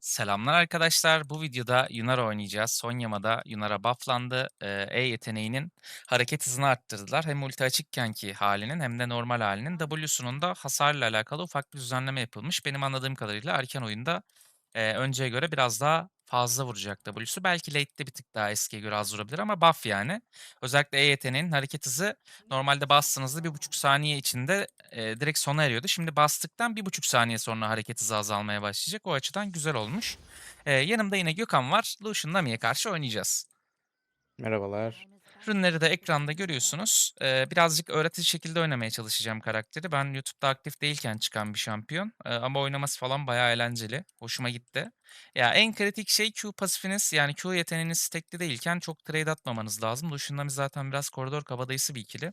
Selamlar arkadaşlar. Bu videoda Yunara oynayacağız. Son yamada Yunara bufflandı. Ee, E yeteneğinin hareket hızını arttırdılar. Hem ulti açıkkenki halinin hem de normal halinin W'sunun da hasarla alakalı ufak bir düzenleme yapılmış. Benim anladığım kadarıyla erken oyunda e, önceye göre biraz daha fazla vuracak W'su. Belki late'de bir tık daha eskiye göre az vurabilir ama buff yani. Özellikle E yeteneğinin hareket hızı normalde bastığınızda 1,5 saniye içinde e, direkt sona eriyordu. Şimdi bastıktan 1,5 saniye sonra hareket hızı azalmaya başlayacak. O açıdan güzel olmuş. E, yanımda yine Gökhan var. Lucian Nami'ye karşı oynayacağız. Merhabalar. Ürünleri de ekranda görüyorsunuz. Ee, birazcık öğretici şekilde oynamaya çalışacağım karakteri. Ben YouTube'da aktif değilken çıkan bir şampiyon. Ee, ama oynaması falan bayağı eğlenceli. Hoşuma gitti. Ya en kritik şey Q pasifiniz yani Q yeteneğiniz stekli değilken çok trade atmamanız lazım. Lucian Nami zaten biraz koridor kabadayısı bir ikili.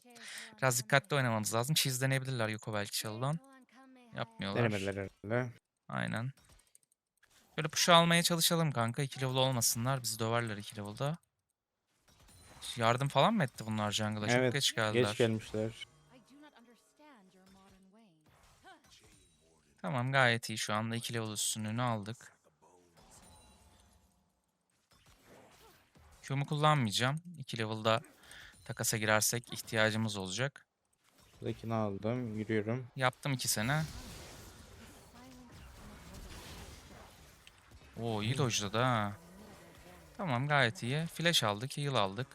Biraz dikkatli oynamanız lazım. Cheese deneyebilirler Yoko belki çalıdan. Yapmıyorlar. Denemediler herhalde. Aynen. Böyle push almaya çalışalım kanka. 2 level olmasınlar. Bizi döverler 2 level'da. Yardım falan mı etti bunlar jungle'a? Çok Evet, geç geldiler. Geç gelmişler. Tamam gayet iyi şu anda 2 level üstünlüğünü aldık. Q'mu kullanmayacağım. 2 level'da takasa girersek ihtiyacımız olacak. Buradakini aldım. Yürüyorum. Yaptım 2 sene. Oo iyi dojladı ha. Tamam gayet iyi. Flash aldık, heal aldık.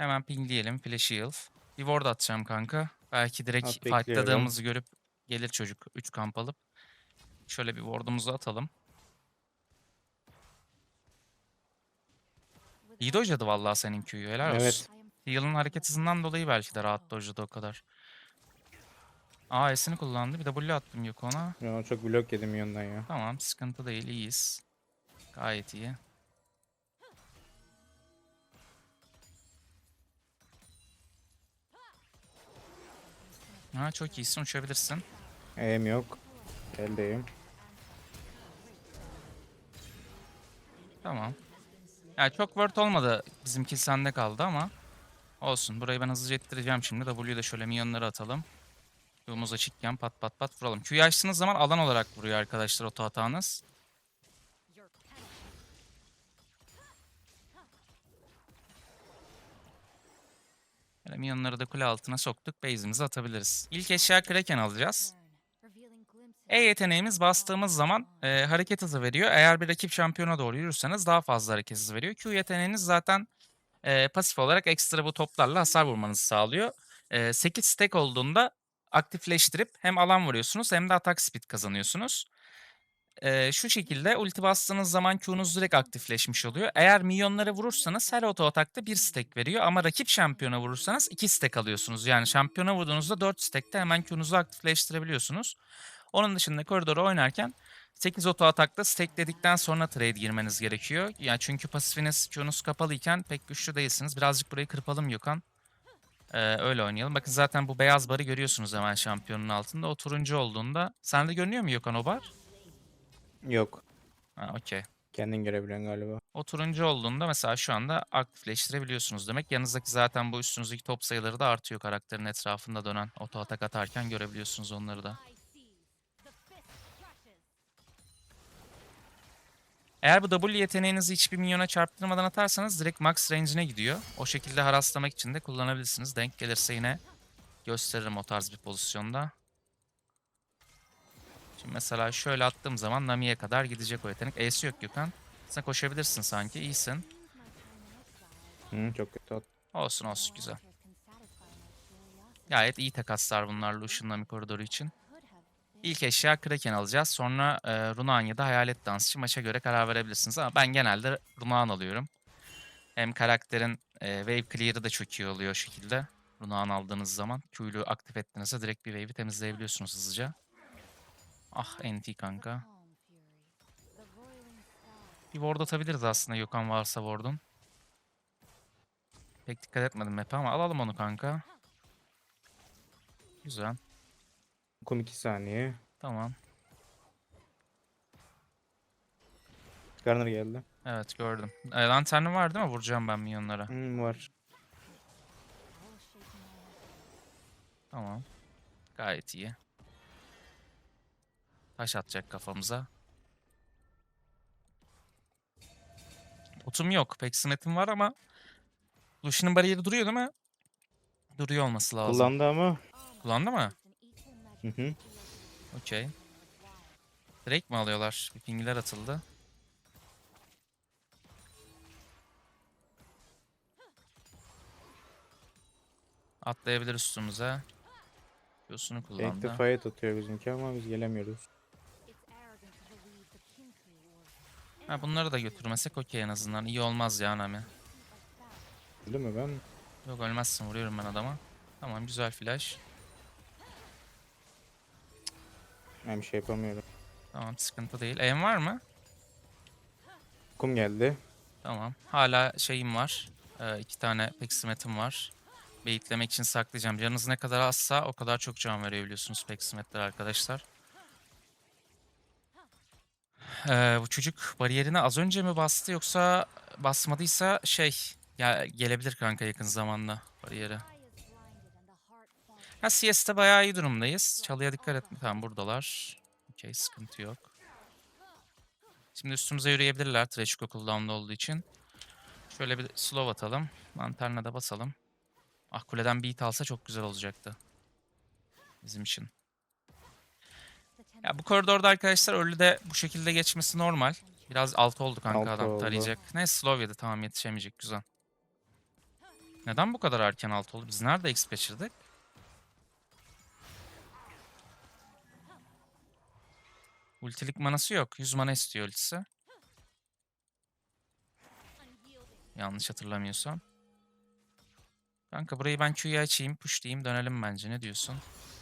Hemen pingleyelim. Flash heal. Bir ward atacağım kanka. Belki direkt At, fightladığımızı görüp gelir çocuk 3 kamp alıp. Şöyle bir ward'umuzu atalım. İyi dojladı vallahi senin Q'yu. Helal olsun. Evet. Heal'ın hareket hızından dolayı belki de rahat dojladı o kadar. Aa S'ini kullandı. Bir W attım yok ona. Ya çok blok yedim yandan ya. Tamam sıkıntı değil iyiyiz. Gayet iyi. Ha çok iyisin uçabilirsin. E'm yok. Eldeyim. Tamam. Ya çok word olmadı. Bizimki sende kaldı ama. Olsun. Burayı ben hızlıca ettireceğim şimdi. W'yu da şöyle minyonları atalım. Q'muz açıkken pat pat pat vuralım. Q'yu açtığınız zaman alan olarak vuruyor arkadaşlar oto hatanız. Böyle minyonları da kule altına soktuk. Base'imizi atabiliriz. İlk eşya Kraken alacağız. E yeteneğimiz bastığımız zaman e, hareket hızı veriyor. Eğer bir rakip şampiyona doğru yürürseniz daha fazla hareket hızı veriyor. Q yeteneğiniz zaten e, pasif olarak ekstra bu toplarla hasar vurmanızı sağlıyor. E, 8 stack olduğunda aktifleştirip hem alan vuruyorsunuz hem de atak speed kazanıyorsunuz. E, şu şekilde ulti bastığınız zaman Q'nuz direkt aktifleşmiş oluyor. Eğer milyonları vurursanız her oto atakta 1 stack veriyor ama rakip şampiyona vurursanız 2 stack alıyorsunuz. Yani şampiyona vurduğunuzda 4 stack'te hemen Q'nuzu aktifleştirebiliyorsunuz. Onun dışında koridoru oynarken 8 oto atakta stackledikten sonra trade girmeniz gerekiyor. Yani çünkü pasifiniz Q'nuz kapalıyken pek güçlü değilsiniz. Birazcık burayı kırpalım Gökhan. Ee, öyle oynayalım. Bakın zaten bu beyaz barı görüyorsunuz hemen şampiyonun altında. O turuncu olduğunda. Sende görünüyor mu Gökhan o bar? Yok. Ha okey. Kendin görebiliyorsun galiba. O turuncu olduğunda mesela şu anda aktifleştirebiliyorsunuz demek. Yanınızdaki zaten bu üstünüzdeki top sayıları da artıyor karakterin etrafında dönen oto atak atarken görebiliyorsunuz onları da. Eğer bu W yeteneğinizi hiçbir minyona çarptırmadan atarsanız direkt max range'ine gidiyor. O şekilde haraslamak için de kullanabilirsiniz. Denk gelirse yine gösteririm o tarz bir pozisyonda. Şimdi mesela şöyle attığım zaman Nami'ye kadar gidecek o yetenek. E'si yok Gökhan. Sen koşabilirsin sanki. İyisin. Hı, çok kötü at. Olsun olsun güzel. Gayet iyi takaslar bunlar Lucian Nami koridoru için. İlk eşya Kraken alacağız. Sonra e, Runaan ya da Hayalet Dansçı maça göre karar verebilirsiniz. Ama ben genelde Runaan alıyorum. Hem karakterin e, wave clear'ı da çok iyi oluyor o şekilde. Runaan aldığınız zaman Q'yu aktif ettiğinizde direkt bir wave'i temizleyebiliyorsunuz hızlıca. Ah NT kanka. Bir ward atabiliriz aslında Gökhan varsa ward'un. Pek dikkat etmedim map'e ama alalım onu kanka. Güzel. Kum 2 saniye. Tamam. Garner geldi. Evet gördüm. E, lanterni var değil mi? Vuracağım ben minyonlara. Hı, var. Tamam. Gayet iyi. Taş atacak kafamıza. Otum yok. Peksimetim var ama Lucian'ın bariyeri duruyor değil mi? Duruyor olması lazım. Kullandı ama. Kullandı mı? Hı hı. Okey. Direkt mi alıyorlar? Bir pingler atıldı. Atlayabilir üstümüze. De kullandı. fight atıyor bizimki ama biz gelemiyoruz. Ha, bunları da götürmesek okey en azından. İyi olmaz ya Nami. Öldü mü ben? Yok ölmezsin vuruyorum ben adama. Tamam güzel flash. Ben bir şey yapamıyorum. Tamam sıkıntı değil. Aim var mı? Kum geldi. Tamam. Hala şeyim var. Ee, iki tane peksimetim var. Beyitlemek için saklayacağım. Canınız ne kadar azsa o kadar çok can veriyor biliyorsunuz peksimetler arkadaşlar. Ee, bu çocuk bariyerine az önce mi bastı yoksa basmadıysa şey ya gelebilir kanka yakın zamanda bariyere. Ha CS'de bayağı iyi durumdayız. Çalıya dikkat et. Tamam buradalar. Okey sıkıntı yok. Şimdi üstümüze yürüyebilirler Trashco cooldown'da olduğu için. Şöyle bir slow atalım. Lanterna da basalım. Ah kuleden beat alsa çok güzel olacaktı. Bizim için. Ya bu koridorda arkadaşlar ölü de bu şekilde geçmesi normal. Biraz alt oldu kanka Altı adam oldu. tarayacak. Ne slow yedi tamam yetişemeyecek güzel. Neden bu kadar erken alt oldu? Biz nerede XP kaçırdık? Ultilik manası yok. 100 mana istiyor ultisi. Yanlış hatırlamıyorsam. Kanka burayı ben Q'yu açayım, push diyeyim, dönelim bence. Ne diyorsun?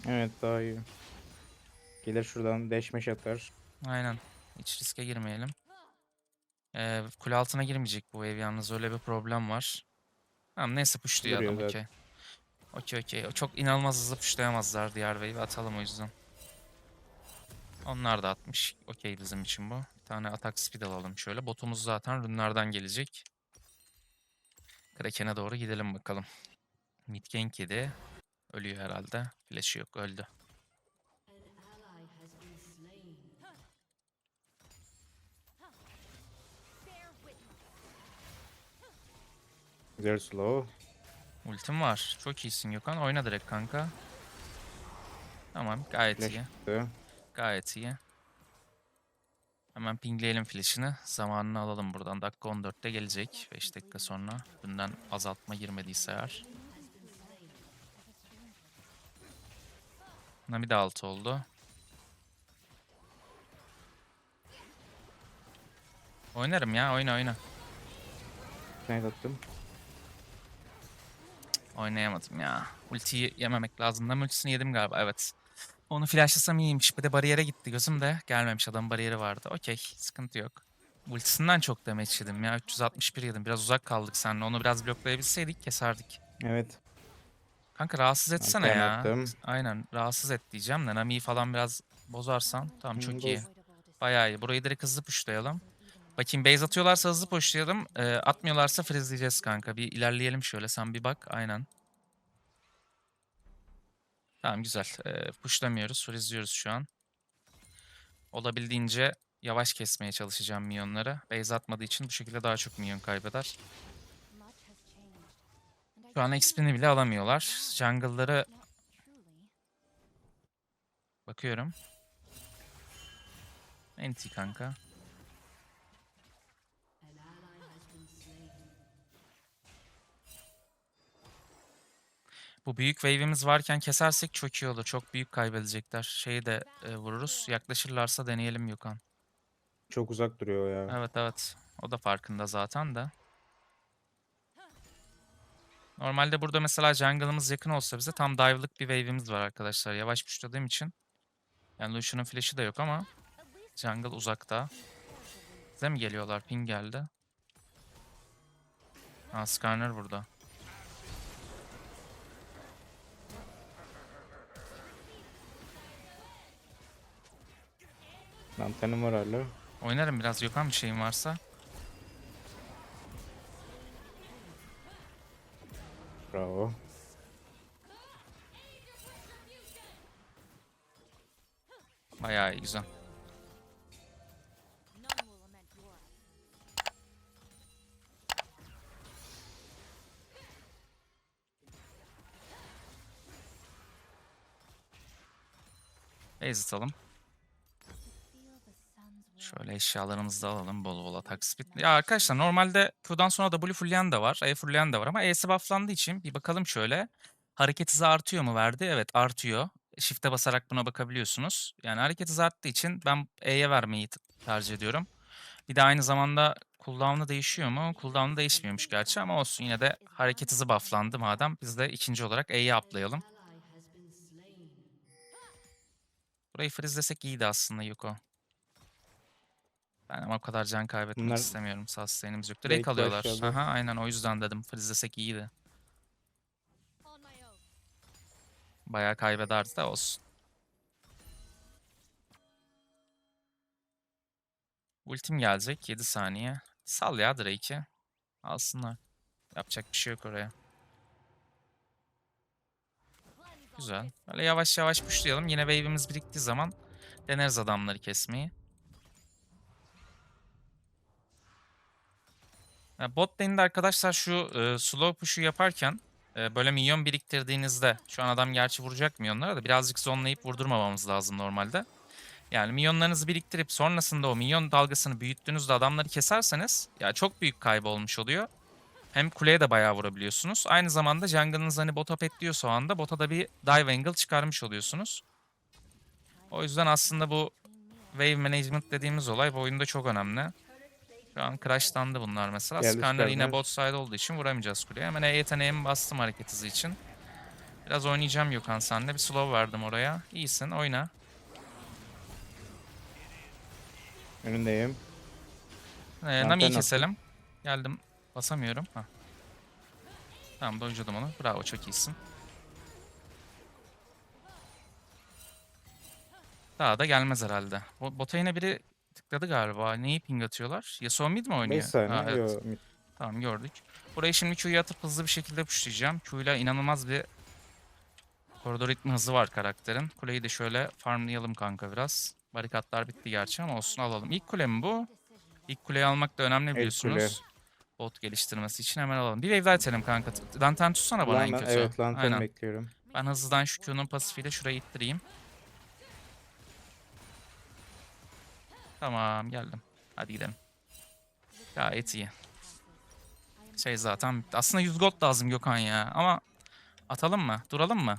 Evet daha iyi. Gelir şuradan mash atar. Aynen. Hiç riske girmeyelim. Ee, kule altına girmeyecek bu ev yalnız öyle bir problem var. Tamam neyse Duruyor adam okey. Okey okey. Çok inanılmaz hızlı pushlayamazlar diğer wave'i atalım o yüzden. Onlar da atmış. Okey bizim için bu. Bir tane atak speed alalım şöyle. Botumuz zaten runlardan gelecek. Kraken'e doğru gidelim bakalım. Mid gank yedi. Ölüyor herhalde. Flash'ı yok öldü. Güzel slow. Ultim var. Çok iyisin Gökhan. Oyna direkt kanka. Tamam gayet Flash iyi. Gayet iyi. Hemen pingleyelim flash'ını. Zamanını alalım buradan. Dakika 14'te gelecek. 5 dakika sonra. Dünden azaltma girmediyse eğer. Nami de 6 oldu. Oynarım ya. Oyna oyna. Knight attım. Oynayamadım ya. Ultiyi yememek lazım. Nam ultisini yedim galiba. Evet. Onu flashlasam iyiymiş. Bir de bariyere gitti gözüm de. Gelmemiş adam bariyeri vardı. Okey. Sıkıntı yok. Ultisinden çok damage yedim ya. 361 yedim. Biraz uzak kaldık seninle. Onu biraz bloklayabilseydik keserdik. Evet. Kanka rahatsız etsene Anten ya. attım. Aynen. Rahatsız et diyeceğim de. Nami'yi falan biraz bozarsan. Tamam çok iyi. Bayağı iyi. Burayı direkt hızlı pushlayalım. Bakayım base atıyorlarsa hızlı pushlayalım. Ee, atmıyorlarsa freezleyeceğiz kanka. Bir ilerleyelim şöyle. Sen bir bak. Aynen. Tamam güzel. Ee, pushlamıyoruz. Freezliyoruz şu an. Olabildiğince yavaş kesmeye çalışacağım minyonları. Base atmadığı için bu şekilde daha çok minyon kaybeder. Şu an XP'ni bile alamıyorlar. Jungle'ları bakıyorum. NT kanka. Bu büyük wave'imiz varken kesersek çok iyi olur. Çok büyük kaybedecekler. Şeyi de e, vururuz. Yaklaşırlarsa deneyelim Gökhan. Çok uzak duruyor ya. Evet evet. O da farkında zaten de. Normalde burada mesela jungle'ımız yakın olsa bize tam dive'lık bir wave'imiz var arkadaşlar. Yavaş pushladığım için. Yani Lucian'ın flash'ı da yok ama jungle uzakta. Bize mi geliyorlar? Ping geldi. Aa Skarner burada. Lanternim var hala. Oynarım biraz Gökhan bir şeyin varsa. Bravo. Bayağı iyi, güzel. Base atalım. Şöyle eşyalarımızı da alalım bol bol atak speed. Ya arkadaşlar normalde Q'dan sonra W fullleyen de var, E fullleyen de var ama E'si bufflandığı için bir bakalım şöyle. Hareket hızı artıyor mu verdi? Evet artıyor. Shift'e basarak buna bakabiliyorsunuz. Yani hareket hızı arttığı için ben E'ye vermeyi tercih ediyorum. Bir de aynı zamanda cooldown'u değişiyor mu? Cooldown'u değişmiyormuş gerçi ama olsun yine de hareket hızı bufflandı madem. Biz de ikinci olarak E'yi uplayalım. Burayı freezlesek iyiydi aslında Yuko. Ben ama o kadar can kaybetmek Bunlar- istemiyorum. Sustain'imiz yok. Direkt alıyorlar. başladı. Aha, aynen o yüzden dedim. Freezlesek iyiydi. Bayağı kaybederdi de olsun. Ultim gelecek 7 saniye. Sal ya Drake'i. Alsınlar. Yapacak bir şey yok oraya. Güzel. Böyle yavaş yavaş pushlayalım. Yine wave'imiz biriktiği zaman deneriz adamları kesmeyi. Bot lane'de arkadaşlar şu e, slow push'u yaparken e, böyle minyon biriktirdiğinizde şu an adam gerçi vuracak minyonlara da birazcık zonlayıp vurdurmamamız lazım normalde. Yani minyonlarınızı biriktirip sonrasında o minyon dalgasını büyüttüğünüzde adamları keserseniz ya çok büyük kaybı olmuş oluyor. Hem kuleye de bayağı vurabiliyorsunuz. Aynı zamanda jungle'ınız hani bota petliyorsa o anda bota da bir dive angle çıkarmış oluyorsunuz. O yüzden aslında bu wave management dediğimiz olay bu oyunda çok önemli. Şu an crashlandı bunlar mesela. Geldi Skarner yine bot side olduğu için vuramayacağız kuleye. Hemen E yeteneğimi bastım hareket hızı için. Biraz oynayacağım Gökhan senle. Bir slow verdim oraya. İyisin oyna. Önündeyim. Ee, Nami'yi keselim. Geldim. Basamıyorum. Hah. Tamam dojladım onu. Bravo çok iyisin. Daha da gelmez herhalde. Bo- Bota yine biri tıkladı galiba. Neyi ping atıyorlar? Yasuo mid mi oynuyor? 5 saniye. Ha, evet. Yo, mid. Tamam gördük. Burayı şimdi Q'yu atıp hızlı bir şekilde pushlayacağım. Q'yla inanılmaz bir koridor ritmi hızı var karakterin. Kuleyi de şöyle farmlayalım kanka biraz. Barikatlar bitti gerçi ama olsun alalım. İlk kule mi bu? İlk kuleyi almak da önemli biliyorsunuz. Bot geliştirmesi için hemen alalım. Bir wave daha itelim kanka. Lantern tutsana bana en Lan- kötü. Evet lantern Aynen. bekliyorum. Ben hızlıdan şu Q'nun pasifiyle şurayı ittireyim. Tamam geldim. Hadi gidelim. Gayet iyi. Şey zaten aslında 100 gold lazım Gökhan ya ama atalım mı? Duralım mı?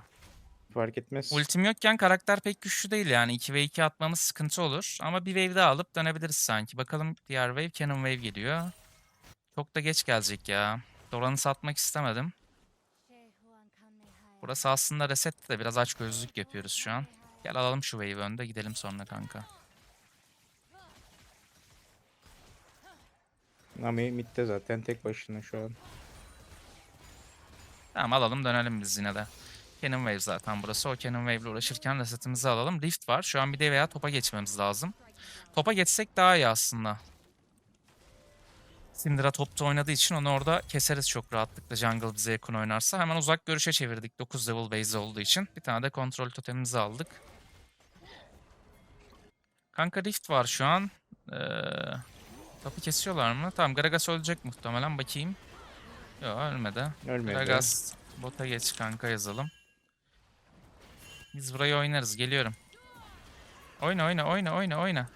Fark etmez. Ultim yokken karakter pek güçlü değil yani 2 ve 2 atmamız sıkıntı olur ama bir wave daha alıp dönebiliriz sanki. Bakalım diğer wave Cannon wave geliyor. Çok da geç gelecek ya. Doran'ı satmak istemedim. Burası aslında reset de biraz aç gözlük yapıyoruz şu an. Gel alalım şu wave'i önde gidelim sonra kanka. Nami midde zaten tek başına şu an. Tamam alalım dönelim biz yine de. Cannon Wave zaten burası. O Cannon Wave ile uğraşırken resetimizi alalım. Rift var. Şu an bir de veya topa geçmemiz lazım. Topa geçsek daha iyi aslında. Syndra topta oynadığı için onu orada keseriz çok rahatlıkla jungle bize yakın oynarsa. Hemen uzak görüşe çevirdik 9 level base olduğu için. Bir tane de kontrol totemimizi aldık. Kanka Rift var şu an. Ee, topu kesiyorlar mı? Tamam Gragas ölecek muhtemelen bakayım. Yok ölmedi. Ölmedi. Gragas bota geç kanka yazalım. Biz burayı oynarız. Geliyorum. Oyna oyna oyna oyna oyna.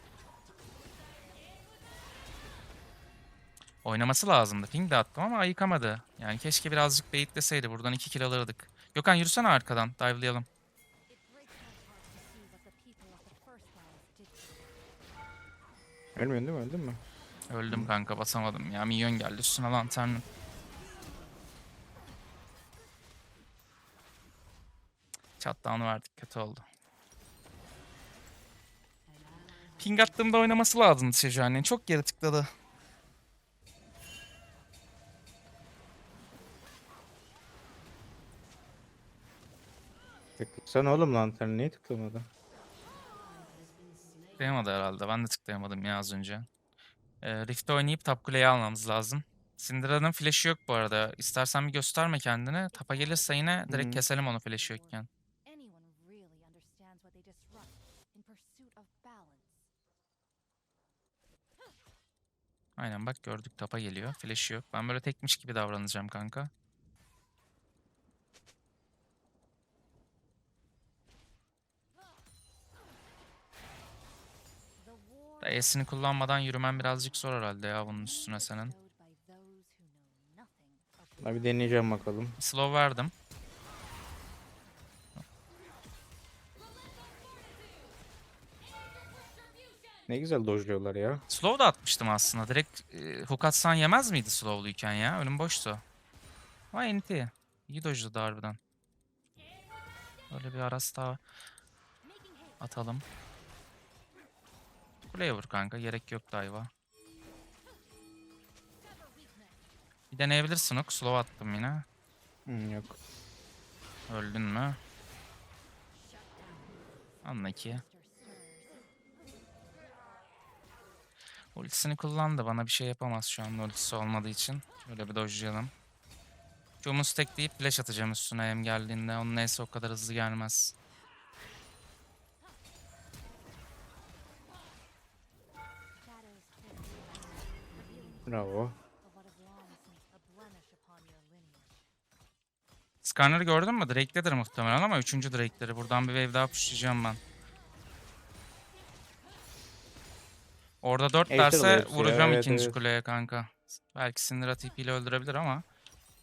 Oynaması lazımdı. Ping de attım ama ayıkamadı. Yani keşke birazcık beyitleseydi. Buradan 2 kill alırdık. Gökhan yürüsene arkadan. Dive'layalım. Ölmüyorsun değil mi? Öldün mü? Öldüm kanka basamadım ya. Minyon geldi üstüne lanternın. Shutdown'u verdik kötü oldu. Ping attığımda oynaması lazımdı Sejuani'nin. Çok geri tıkladı. Tıklasana oğlum lantern niye tıklamadı? Tıklayamadı herhalde. Ben de tıklayamadım ya az önce. Ee, Rift'te oynayıp top kuleyi almamız lazım. Syndra'nın flash'ı yok bu arada. İstersen bir gösterme kendini. Tapa gelirse yine direkt Hı. keselim onu flash'ı yokken. Aynen bak gördük tapa geliyor. Flash'ı yok. Ben böyle tekmiş gibi davranacağım kanka. E'sini kullanmadan yürümen birazcık zor herhalde ya bunun üstüne senin. Bir deneyeceğim bakalım. Slow verdim. Ne güzel dojluyorlar ya. Slow da atmıştım aslında. Direkt e, hook atsan yemez miydi slowluyken ya? Önüm boştu. Ama NT. İyi dojladı harbiden. Böyle bir aras daha atalım. Kuleye vur kanka. Gerek yok dive'a. Bir deneyebilirsin hook. Slow attım yine. Hmm, yok. Öldün mü? Anla ki. Ultisini kullandı. Bana bir şey yapamaz şu an ultisi olmadığı için. Şöyle bir dojlayalım. Q'mu stackleyip flash atacağım üstüne hem geldiğinde. Onun neyse o kadar hızlı gelmez. Bravo. Skarner'ı gördün mü? Drake'dedir muhtemelen ama 3. Drake'leri. Buradan bir wave daha pushlayacağım ben. Orada 4 Ejder derse ya, vuracağım evet, ikinci evet. kuleye kanka. Belki Syndra TP ile öldürebilir ama.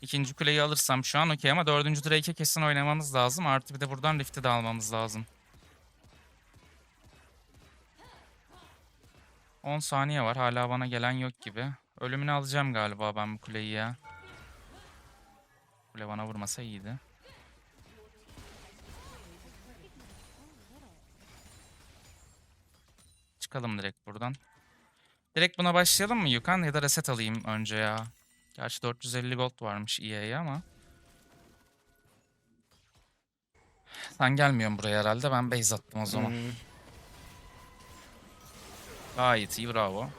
ikinci kuleyi alırsam şu an okey ama dördüncü Drake'e kesin oynamamız lazım. Artı bir de buradan Rift'i de almamız lazım. 10 saniye var. Hala bana gelen yok gibi. Ölümünü alacağım galiba ben bu kuleyi ya. Kule bana vurmasa iyiydi. Çıkalım direkt buradan. Direkt buna başlayalım mı Yukan ya da reset alayım önce ya. Gerçi 450 gold varmış EA'ye ama. Sen gelmiyorsun buraya herhalde. Ben base attım o zaman. Hmm, Gayet iyi bravo.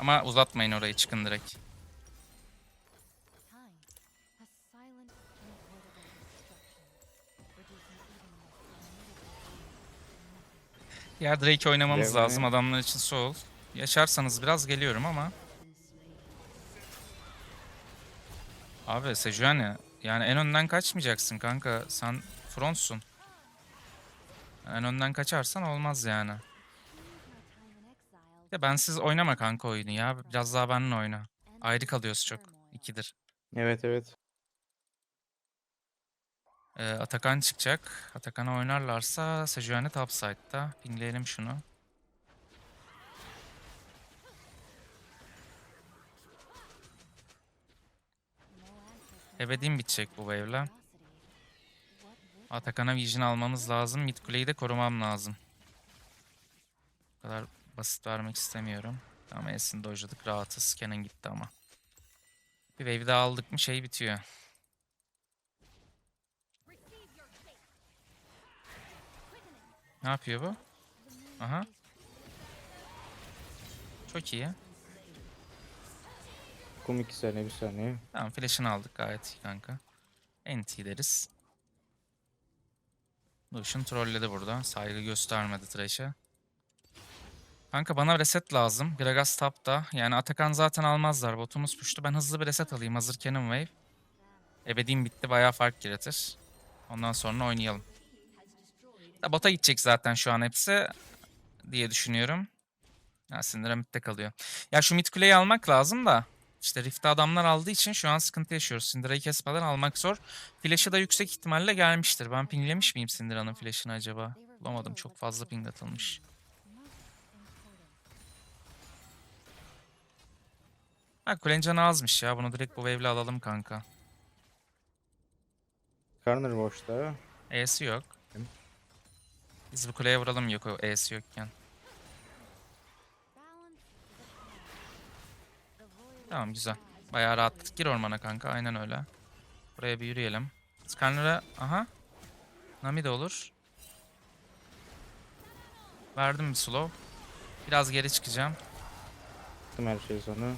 Ama uzatmayın orayı çıkın direkt. Diğer Drake oynamamız Devre. lazım adamlar için sol. Yaşarsanız biraz geliyorum ama. Abi Sejuani yani en önden kaçmayacaksın kanka. Sen frontsun. En önden kaçarsan olmaz yani. Ya bensiz oynama kanka oyunu ya. Biraz daha benimle oyna. Ayrı kalıyoruz çok. İkidir. Evet evet. Ee, Atakan çıkacak. Atakan'ı oynarlarsa Sejuani topside'da. Pingleyelim şunu. Ebediğim bitecek bu wave'le. Atakan'a vision almamız lazım. Mid kuleyi de korumam lazım. Bu kadar basit vermek istemiyorum. Tamam E'sini dojladık. Rahatız. Kenan gitti ama. Bir wave daha aldık mı şey bitiyor. Ne yapıyor bu? Aha. Çok iyi. Kum 2 saniye 1 saniye. Tamam flash'ını aldık gayet iyi kanka. NT deriz. Lucian trolledi burada. Saygı göstermedi Thresh'e. Kanka bana reset lazım. Gragas tapta. Yani Atakan zaten almazlar. Botumuz puştu. Ben hızlı bir reset alayım. Hazır Cannon Wave. Ebediğim bitti. Bayağı fark yaratır. Ondan sonra oynayalım. Ya bota gidecek zaten şu an hepsi. Diye düşünüyorum. Ya Syndra kalıyor. Ya şu mid kuleyi almak lazım da. İşte Rift'te adamlar aldığı için şu an sıkıntı yaşıyoruz. Syndra'yı kesmeden almak zor. Flash'ı da yüksek ihtimalle gelmiştir. Ben pinglemiş miyim Syndra'nın flash'ını acaba? Bulamadım. Çok fazla ping atılmış. Ha kulenin canı azmış ya. Bunu direkt bu wave'le alalım kanka. Corner boşta. E'si yok. Biz bu kuleye vuralım yok o E'si yokken. Tamam güzel. Bayağı rahat. Gir ormana kanka. Aynen öyle. Buraya bir yürüyelim. Skarner'a... Aha. Nami de olur. Verdim bir slow. Biraz geri çıkacağım. Tüm her şey sonra.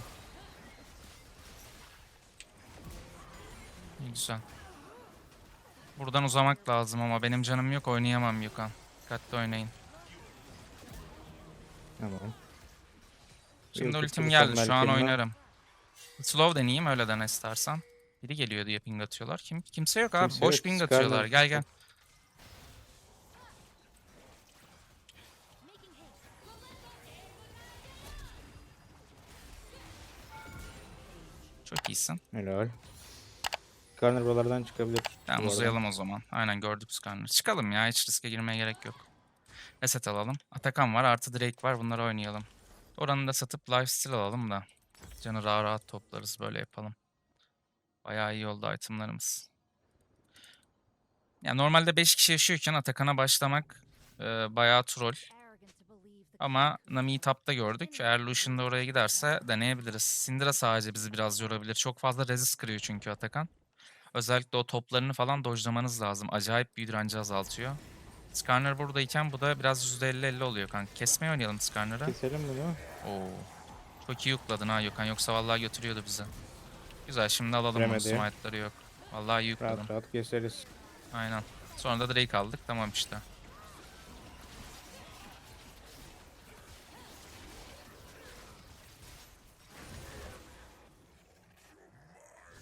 Güzel. Buradan uzamak lazım ama benim canım yok oynayamam Yukan. Dikkatli oynayın. Tamam. Şimdi Yok, ultim geldi şu an oynarım. Slow deneyeyim öyle dene istersen. Biri geliyor diye ping atıyorlar. Kim, kimse yok abi. Kimse Boş yok, ping atıyorlar. Gel gel. Çok iyisin. Helal. Garner buralardan çıkabilir. Tamam uzayalım o zaman. Aynen gördük skanları. Çıkalım ya hiç riske girmeye gerek yok. Reset alalım. Atakan var artı Drake var bunları oynayalım. Oranı da satıp lifesteal alalım da. Canı rahat rahat toplarız böyle yapalım. Bayağı iyi oldu itemlarımız. Ya normalde 5 kişi yaşıyorken Atakan'a başlamak e, bayağı troll. Ama Nami'yi tapta gördük. Eğer Lucian da oraya giderse deneyebiliriz. Syndra sadece bizi biraz yorabilir. Çok fazla resist kırıyor çünkü Atakan. Özellikle o toplarını falan dojlamanız lazım. Acayip büyü direnci azaltıyor. Skarner buradayken bu da biraz %50-50 oluyor kanka. Kesmeye oynayalım Skarner'ı. Keselim bunu. Oo. Çok iyi yukladın ha Gökhan. Yoksa vallahi götürüyordu bizi. Güzel şimdi alalım bunu. Smite'ları yok. Vallahi iyi yukladın. Rahat rahat keseriz. Aynen. Sonra da Drake aldık. Tamam işte.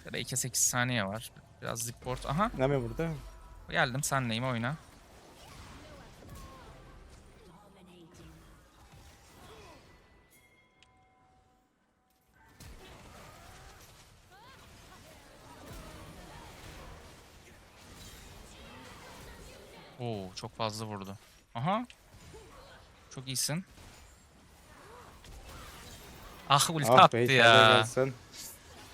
Drake'e 8 saniye var. Biraz zipboard. Aha Nami burada. geldim senleyim oyna. Oo çok fazla vurdu. Aha. Çok iyisin. Ah ulti Ah attı ya. gelsin.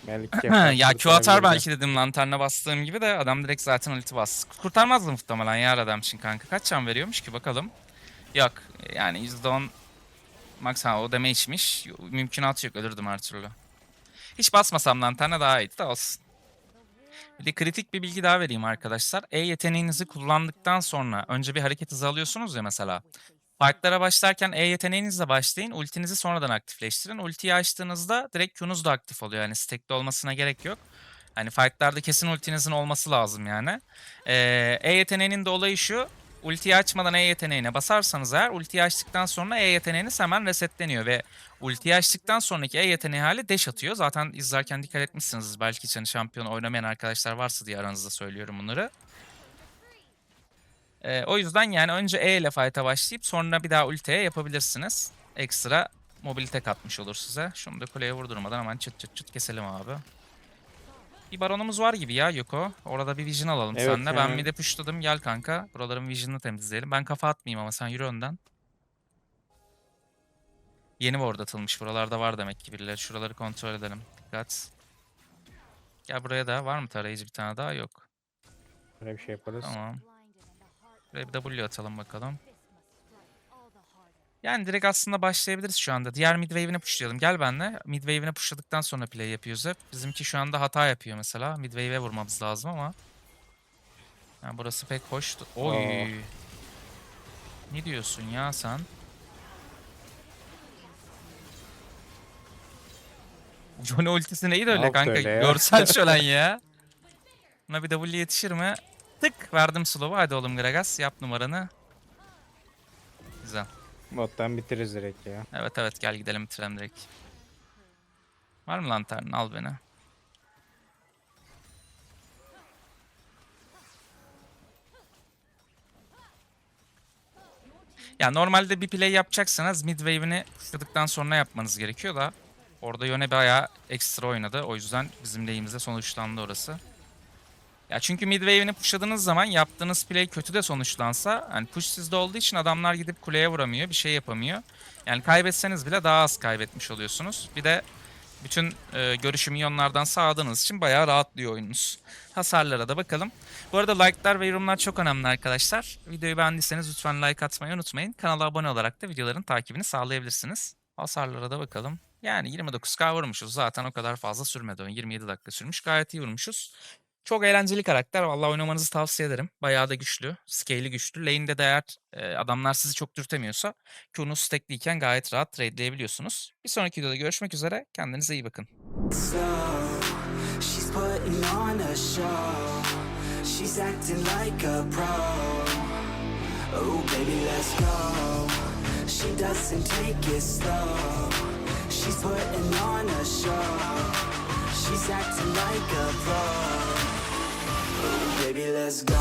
Belki ya Q atar belki dedim lanterna bastığım gibi de adam direkt zaten ulti bastı. Kurtarmazdı muhtemelen ya adam için kanka. Kaç can veriyormuş ki bakalım. Yok yani %10 max ha o damage'miş. Mümkünatı yok ölürdüm her türlü. Hiç basmasam lanterna daha iyiydi de olsun. Bir de kritik bir bilgi daha vereyim arkadaşlar. E yeteneğinizi kullandıktan sonra önce bir hareket hızı alıyorsunuz ya mesela. Fight'lara başlarken E yeteneğinizle başlayın. Ultinizi sonradan aktifleştirin. Ultiyi açtığınızda direkt Q'nuz da aktif oluyor. Yani stack'te olmasına gerek yok. Hani fight'larda kesin ultinizin olması lazım yani. Ee, e yeteneğinin de olayı şu. Ultiyi açmadan E yeteneğine basarsanız eğer ultiyi açtıktan sonra E yeteneğiniz hemen resetleniyor ve ultiyi açtıktan sonraki E yeteneği hali dash atıyor. Zaten izlerken dikkat etmişsiniz. Belki hiç hani şampiyon oynamayan arkadaşlar varsa diye aranızda söylüyorum bunları. Ee, o yüzden yani önce E ile fight'a başlayıp sonra bir daha ultiye yapabilirsiniz. Ekstra mobilite katmış olur size. Şunu da kuleye vurdurmadan hemen çıt çıt çıt keselim abi. Bir baronumuz var gibi ya Yoko. Orada bir vision alalım Evet, seninle. Ben bir de pushladım. Gel kanka. Buraların vision'ını temizleyelim. Ben kafa atmayayım ama sen yürü önden. Yeni ward atılmış. Buralarda var demek ki birileri. Şuraları kontrol edelim. Dikkat. Gel buraya da. Var mı tarayıcı bir tane daha? Yok. Böyle bir şey yaparız. Tamam. Buraya bir W atalım bakalım. Yani direkt aslında başlayabiliriz şu anda. Diğer mid wave'ine pushlayalım. Gel benle. Mid wave'ine pushladıktan sonra play yapıyoruz hep. Bizimki şu anda hata yapıyor mesela. Mid wave'e vurmamız lazım ama. Yani burası pek hoş. Oy. Aa. Ne diyorsun ya sen? Johnny ultisi neydi öyle yaptı kanka? öyle ya? Görsel şölen ya. Buna bir W yetişir mi? Tık verdim slow'u. Hadi oğlum Gragas yap numaranı. Güzel. Bottan bitiririz direkt ya. Evet evet gel gidelim bitirelim direkt. Var mı lantern? Al beni. Ya normalde bir play yapacaksanız mid wave'ini kırdıktan sonra yapmanız gerekiyor da orada Yone bayağı ekstra oynadı. O yüzden bizim lehimize sonuçlandı orası. Ya çünkü mid wave'ini pushladığınız zaman yaptığınız play kötü de sonuçlansa hani push sizde olduğu için adamlar gidip kuleye vuramıyor, bir şey yapamıyor. Yani kaybetseniz bile daha az kaybetmiş oluyorsunuz. Bir de bütün e, görüşü milyonlardan sağladığınız için bayağı rahatlıyor oyununuz. Hasarlara da bakalım. Bu arada like'lar ve yorumlar çok önemli arkadaşlar. Videoyu beğendiyseniz lütfen like atmayı unutmayın. Kanala abone olarak da videoların takibini sağlayabilirsiniz. Hasarlara da bakalım. Yani 29k vurmuşuz. Zaten o kadar fazla sürmedi oyun. 27 dakika sürmüş. Gayet iyi vurmuşuz. Çok eğlenceli karakter. Vallahi oynamanızı tavsiye ederim. Bayağı da güçlü. Scale'i güçlü. Lane'de de eğer e, adamlar sizi çok dürtemiyorsa Q'nuz stackliyken gayet rahat trade'leyebiliyorsunuz. Bir sonraki videoda görüşmek üzere. Kendinize iyi bakın. She's putting on a show. She's acting like a pro. Baby, let's go.